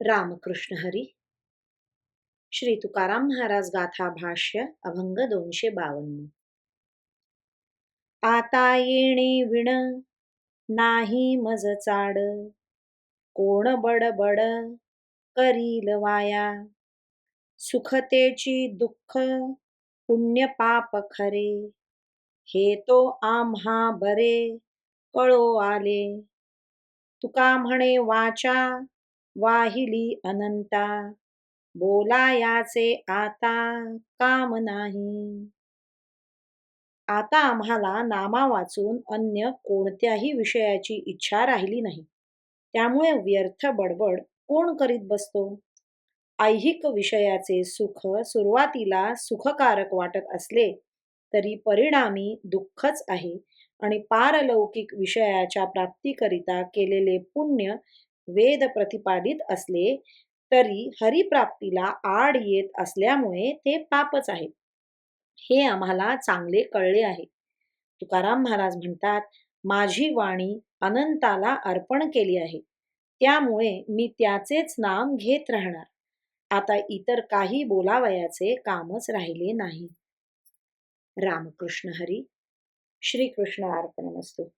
रामकृष्ण हरी। श्री तुकाराम महाराज गाथा भाष्य अभंग दोनशे बावन्न। आता येणे विण नाही मज चाड कोण बडबड करील वाया? सुखतेची दुःख पुण्य पाप खरे हे तो आम्हा बरे कळो आले। तुका म्हणे वाचा वाहिली अनंता. बोलायाचे आता काम नाही. आता आम्हाला नामा वाचून अन्य कोणत्याही विषयाची इच्छा राहिली नाही. त्यामुळे व्यर्थ बडबड कोण करीत बसतो? ऐहिक विषयाचे सुख सुरुवातीला सुखकारक वाटत असले तरी परिणामी दुःखच आहे आणि पारलौकिक विषयाच्या प्राप्तीकरिता केलेले पुण्य वेद प्रतिपादित असले तरी हरिप्राप्तीला आड येत असल्यामुळे ते पापच आहे हे आम्हाला चांगले कळले आहे. तुकाराम महाराज म्हणतात माझी वाणी अनंताला अर्पण केली आहे. त्यामुळे मी त्याचेच नाम घेत राहणार. आता इतर काही बोलावयाचे कामच राहिले नाही. रामकृष्ण हरी. श्रीकृष्ण अर्पण असतो